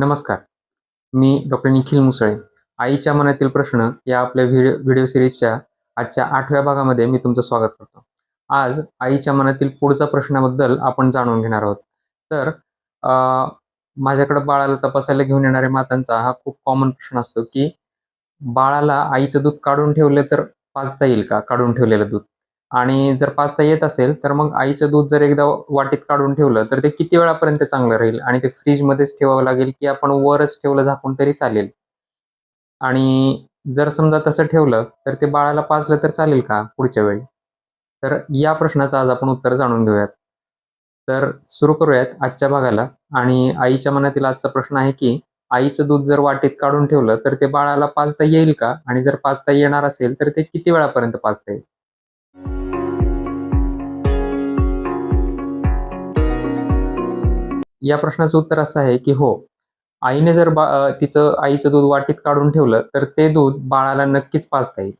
नमस्कार. मी डॉक्टर निखिल मुसळे. आईच्या मनातील प्रश्न या आपल्या व्हिडिओ व्हिडिओ सिरीजच्या आजच्या आठव्या भागामध्ये मी तुमचं स्वागत करतो. आज आईच्या मनातील पुढचा प्रश्नाबद्दल आपण जाणून घेणार आहोत. तर माझ्याकडं माझ्याकडे बाळाला तपासायला घेऊन येणाऱ्या मातांचा हा खूप कॉमन प्रश्न असतो की बाळाला आईचं दूध काढून ठेवलं तर पाजता येईल का? काढून ठेवलेलं दूध. आणि जर पाजता येत असेल तर मग आईचं दूध जर एकदा वाटीत काढून ठेवलं तर ते किती वेळापर्यंत चांगलं राहील? आणि ते फ्रीजमध्येच ठेवावं लागेल की आपण वरच ठेवलं झाकून तरी चालेल? आणि जर समजा तसं ठेवलं तर ते बाळाला पाजलं तर चालेल का पुढच्या वेळी? तर या प्रश्नाचं आज आपण उत्तर जाणून घेऊयात. तर सुरू करूयात आजच्या भागाला. आणि आईच्या मनातील आजचा प्रश्न आहे की आईचं दूध जर वाटीत काढून ठेवलं तर ते बाळाला पाजता येईल का? आणि जर पाजता येणार असेल तर ते किती वेळापर्यंत पाजता येईल? या प्रश्नाचं उत्तर असं आहे की हो आईने जर बा तिचं आईचं दूध वाटीत काढून ठेवलं तर ते दूध बाळाला नक्कीच पाजता येईल.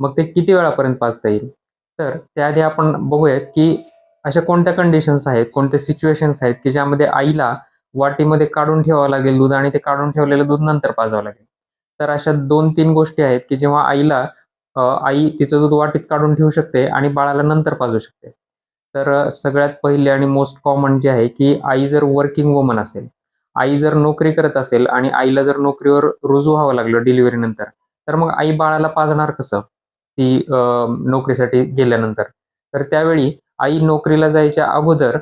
मग ते किती वेळापर्यंत पाजता येईल? तर त्याआधी आपण बघूयात की अशा कोणत्या कंडिशन्स आहेत कोणत्या सिच्युएशन्स आहेत की ज्यामध्ये आईला वाटीमध्ये काढून ठेवावं लागेल दूध आणि ते काढून ठेवलेलं दूध नंतर पाजावं लागेल? तर अशा दोन तीन गोष्टी आहेत की जेव्हा आईला आई तिचं दूध वाटीत काढून ठेवू शकते आणि बाळाला नंतर पाजू शकते. तर सगळ्यात पहिले आणि मोस्ट कॉमन जे आहे की आई जर वर्किंग वुमन असेल आई जर नोकरी करत असेल आणि आईला जर नोकरीवर रुजू व्हावं लागलं डिलिव्हरी नंतर तर मग आई बाळाला पाजणार कसं? ती नोकरीसाठी गेल्यानंतर. तर त्यावेळी आई नोकरीला जायच्या अगोदर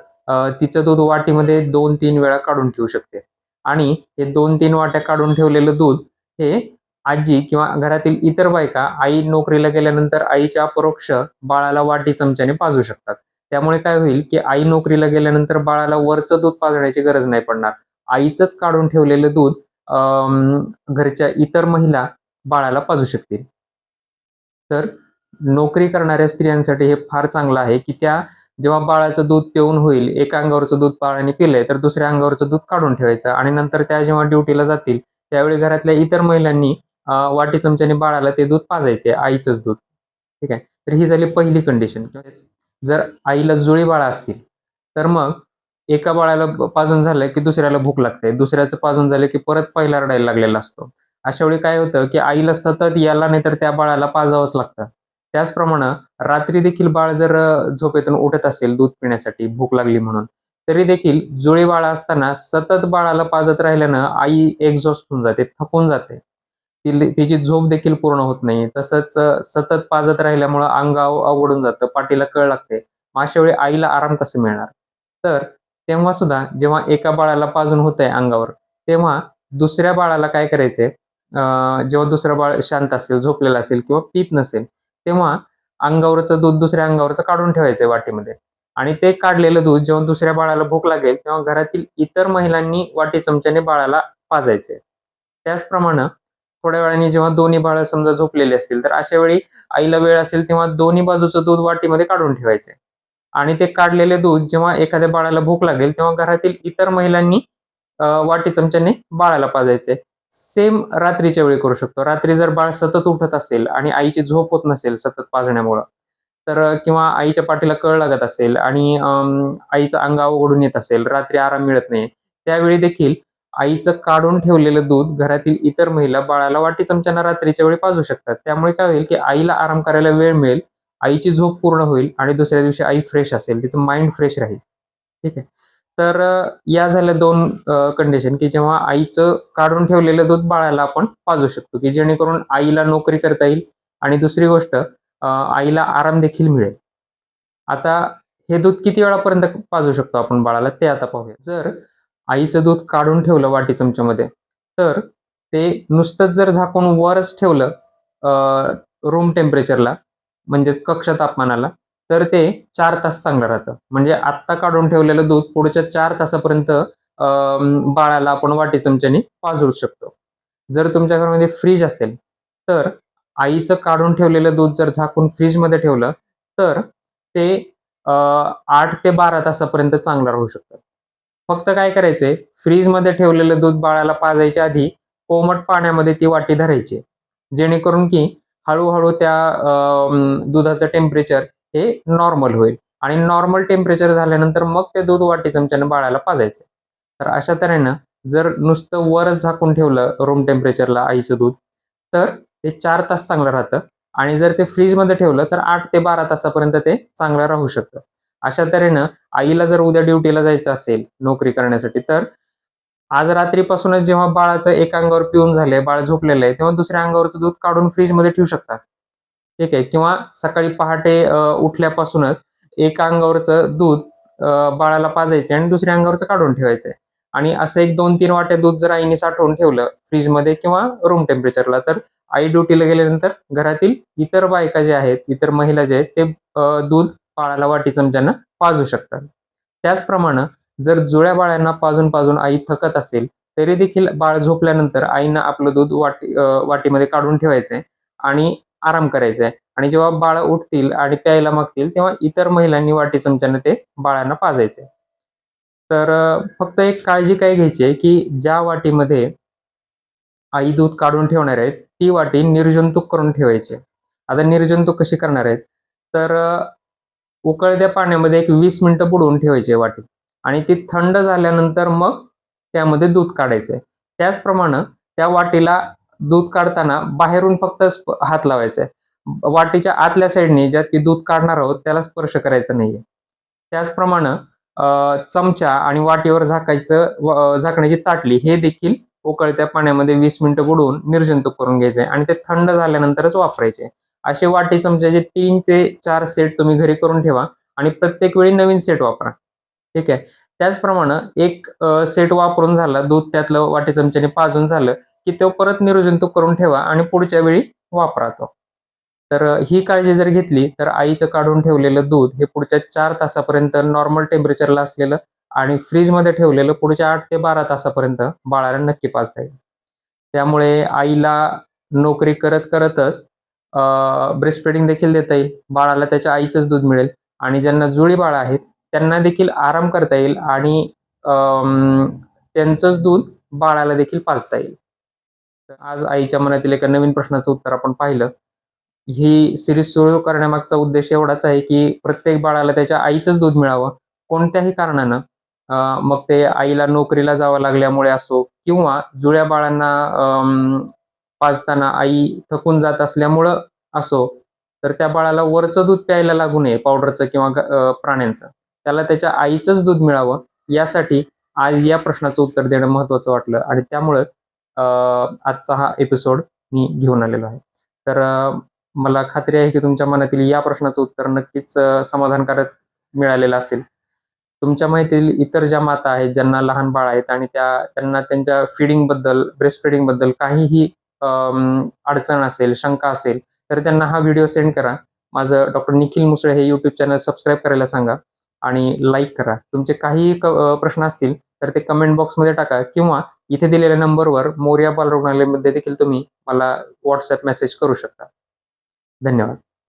तिचं दूध वाटीमध्ये दोन तीन वेळा काढून ठेवू शकते. आणि हे दोन तीन वाट्या काढून ठेवलेलं दूध हे आजी किंवा घरातील इतर बायका आई नोकरीला गेल्यानंतर आईच्या अपरोक्ष बाळाला वाटी चमच्याने पाजू शकतात. त्यामुळे काय होईल की आई नोकरीला गेल्यानंतर बाळाला वरचं दूध पाजण्याची गरज नाही पडणार. आईचंच काढून ठेवलेलं दूध घरच्या इतर महिला बाळाला पाजू शकतील. तर नोकरी करणाऱ्या स्त्रियांसाठी हे फार चांगलं आहे की त्या जेव्हा बाळाचं दूध पिऊन होईल एका अंगावरचं दूध बाळाने पिलंय तर दुसऱ्या अंगावरचं दूध काढून ठेवायचं आणि नंतर त्या जेव्हा ड्युटीला जातील त्यावेळी घरातल्या इतर महिलांनी वाटी चमच्याने बाळाला ते दूध पाजायचे आईचंच दूध. ठीक आहे? तर ही झाली पहिली कंडिशन जर आईला जुळी बाळा असतील तर मग एका बाळाला पाजून झालं की दुसऱ्याला भूक लागते. दुसऱ्याचं पाजून झालं की परत पहिला रडायला लागलेला असतो. अशा वेळी काय होतं की आईला सतत याला नाही तर त्या बाळाला पाजावंच लागतं. त्याचप्रमाणे रात्री देखील बाळ जर झोपेतून उठत असेल दूध पिण्यासाठी भूक लागली म्हणून तरी देखील जुळी बाळा असताना सतत बाळाला पाजत राहिल्यानं आई एक्झॉस्ट होऊन जाते थकून जाते. तिची झोप देखील पूर्ण होत नाही. तसंच सतत पाजत राहिल्यामुळं अंग अव- अवघडून जातं. पाठीला कळ लागते. मग अशा वेळी आईला आराम कसं मिळणार? तर तेव्हा सुद्धा जेव्हा एका बाळाला पाजून होत आहे अंगावर तेव्हा दुसऱ्या बाळाला काय करायचंय? जेव्हा दुसरं बाळ शांत असेल झोपलेलं असेल किंवा पीत नसेल तेव्हा अंगावरचं दूध दुसऱ्या अंगावरचं काढून ठेवायचंय वाटीमध्ये. आणि ते काढलेलं दूध जेव्हा दुसऱ्या बाळाला भूक लागेल तेव्हा घरातील इतर महिलांनी वाटी चमच्याने बाळाला पाजायचे त्याचप्रमाणे थोड्या वेळाने जेव्हा दोन्ही बाळ समजा झोपलेली असतील तर अशा वेळी आईला वेळ असेल तेव्हा दोन्ही बाजूचं दूध वाटीमध्ये काढून ठेवायचे. आणि ते काढलेले दूध जेव्हा एखाद्या बाळाला भूक लागेल तेव्हा घरातील इतर महिलांनी वाटी चमच्याने बाळाला पाजायचे. सेम रात्रीच्या वेळी करू शकतो. रात्री जर बाळ सतत उठत असेल आणि आईची झोप होत नसेल सतत पाजण्यामुळं तर किंवा आईच्या पाठीला कळ लागत असेल आणि अं, आईचं अंग अवघडून येत असेल रात्री आराम मिळत नाही त्यावेळी देखील आईचं काढून ठेवलेलं दूध घरातील इतर महिला बाळाला वाटी चमच्यानं रात्रीच्या वेळी पाजू शकतात. त्यामुळे काय होईल की आईला आराम करायला वेळ मिळेल आईची झोप पूर्ण होईल आणि दुसऱ्या दिवशी आई फ्रेश असेल तिचं माइंड फ्रेश राहील. ठीक आहे? तर या झाल्या दोन कंडिशन की जेव्हा आईचं काढून ठेवलेलं दूध बाळाला आपण पाजू शकतो की जेणेकरून आईला नोकरी करता येईल आणि दुसरी गोष्ट आईला आराम देखील मिळेल. आता हे दूध किती वेळापर्यंत पाजू शकतो आपण बाळाला ते आता पाहूया. जर आईचं दूध काढून ठेवलं वाटी चमच्यामध्ये. तर ते नुसतंच जर झाकून वरच ठेवलं रूम टेम्परेचरला म्हणजेच कक्ष तापमानाला तर ते चार तास चांगलं राहतं. म्हणजे आत्ता काढून ठेवलेलं दूध पुढच्या चार तासापर्यंत बाळाला आपण वाटी चमच्याने पाजळू शकतो. जर तुमच्या घरामध्ये फ्रीज असेल तर आईचं काढून ठेवलेलं दूध जर झाकून फ्रीजमध्ये ठेवलं तर ते आठ ते बारा तासापर्यंत चांगलं राहू शकतं. फक्त काय करायचंय? फ्रीजमध्ये ठेवलेलं दूध बाळाला पाजायच्या आधी कोमट पाण्यामध्ये ती वाटी धरायची. जेणेकरून की हळूहळू त्या दुधाचं टेम्परेचर हे नॉर्मल होईल. आणि नॉर्मल टेम्परेचर झाल्यानंतर मग ते दूध वाटी चमच्यानं बाळाला पाजायचं. तर अशा तऱ्हेनं जर नुसतं वरच झाकून ठेवलं रूम टेम्परेचरला आईचं दूध तर ते चार तास चांगलं राहतं. आणि जर ते फ्रीजमध्ये ठेवलं तर आठ ते बारा तासापर्यंत ते चांगलं राहू शकतं. अशा तऱ्हेनं आईला जर उद्या ड्युटीला जायचं असेल नोकरी करण्यासाठी तर आज रात्रीपासूनच जेव्हा बाळाचं एका अंगावर पिऊन झालंय बाळ झोपलेलं आहे तेव्हा दुसऱ्या अंगावरचं दूध काढून फ्रीजमध्ये ठेवू शकता. ठीक आहे? किंवा सकाळी पहाटे उठल्यापासूनच एका अंगावरचं दूध बाळाला पाजायचं आणि दुसऱ्या अंगावरचं काढून ठेवायचंय. आणि असं एक दोन तीन वाटे दूध जर आईने साठवून ठेवलं फ्रीजमध्ये किंवा रूम टेम्परेचरला तर आई ड्युटीला गेल्यानंतर घरातील इतर बायका ज्या आहेत इतर महिला ज्या आहेत ते दूध बाळाला वाटी चमच्यानं पाजू शकतात. त्याचप्रमाणे जर जुळ्या बाळांना पाजून पाजून आई थकत असेल तरी देखील बाळ झोपल्यानंतर आईनं आपलं दूध वाटी वाटीमध्ये काढून ठेवायचंय आणि आराम करायचा आहे आणि जेव्हा बाळ उठतील आणि प्यायला मागतील तेव्हा इतर महिलांनी वाटी चमच्यानं ते बाळांना पाजायचे तर फक्त एक काळजी काय घ्यायची आहे की ज्या वाटीमध्ये आई दूध काढून ठेवणार आहेत ती वाटी निर्जंतुक करून ठेवायची आता निर्जंतुक कशी करणार आहेत? तर उकळत्या पाण्यामध्ये एक वीस मिनिटं बुडवून ठेवायची वाटी. आणि ती थंड झाल्यानंतर मग त्यामध्ये दूध काढायचंय. त्याचप्रमाणे त्या वाटीला दूध काढताना बाहेरून फक्त हात लावायचा आहे वाटीच्या आतल्या साईडने ज्यात ती दूध काढणार आहोत त्याला स्पर्श करायचा नाहीये. त्याचप्रमाणे चमचा आणि वाटीवर झाकायचं झाकण्याची ताटली हे देखील उकळत्या पाण्यामध्ये वीस मिनिटं बुडवून निर्जंतुक करून घ्यायचे आणि ते थंड झाल्यानंतरच वापरायचे. असे वाटे म्हणजे चमच्याचे तीन ते चार सेट तुम्ही घरी करून ठेवा आणि प्रत्येक वेळी नवीन सेट वापरा. ठीक आहे? त्याचप्रमाणे एक सेट वापरून झाला दूध त्यातलं वाटे चमच्याने पाजून झालं की तो परत निर्जंतुक करून ठेवा आणि पुढच्या वेळी वापरा तो. तर ही काळजी जर घेतली तर आईचं काढून ठेवलेलं दूध हे पुढच्या चार तासापर्यंत नॉर्मल टेम्परेचरला असलेलं आणि फ्रीजमध्ये ठेवलेलं पुढच्या आठ ते बारा तासापर्यंत बाळाला नक्की पाजता येईल. त्यामुळे आईला नोकरी करत करतच ब्रेस्ट फिडिंग देखील देता येईल. बाळाला त्याच्या आईचंच दूध मिळेल. आणि ज्यांना जुळी बाळ आहेत त्यांना देखील आराम करता येईल आणि त्यांचंच दूध बाळाला देखील पाजता येईल. तर आज आईच्या मनातील एका नवीन प्रश्नाचं उत्तर आपण पाहिलं. ही सिरीज सुरू करण्यामागचा उद्देश एवढाच आहे की प्रत्येक बाळाला त्याच्या आईचंच दूध मिळावं. कोणत्याही कारणानं मग ते आईला नोकरीला जावं लागल्यामुळे असो किंवा जुळ्या बाळांना पाजताना आई थकून जात असल्यामुळं असो तर त्या बाळाला वरचं दूध प्यायला लागू नये पावडरचं किंवा प्राण्यांचं. त्याला त्याच्या आईचंच दूध मिळावं यासाठी आज या प्रश्नाचं उत्तर देणं महत्त्वाचं वाटलं आणि त्यामुळंच आजचा हा एपिसोड मी घेऊन आलेलो आहे. तर मला खात्री आहे की तुमच्या मनातील या प्रश्नाचं उत्तर नक्कीच समाधानकारक मिळालेलं असेल. तुमच्या माहितीतील इतर ज्या माता आहेत ज्यांना लहान बाळ आहेत आणि त्या त्यांना त्यांच्या फिडिंगबद्दल ब्रेस्ट फिडिंगबद्दल काहीही अडचण असेल शंका असेल तर त्यांना हा व्हिडिओ सेंड करा. माझं डॉक्टर निखिल मुसळे हे यूट्यूब चॅनल सबस्क्राईब करायला सांगा आणि लाईक करा. तुमचे काही क- प्रश्न असतील तर ते कमेंट बॉक्समध्ये टाका किंवा इथे दिलेल्या नंबरवर मोर्या बाल देखील तुम्ही मला व्हॉट्सअप मेसेज करू शकता. धन्यवाद.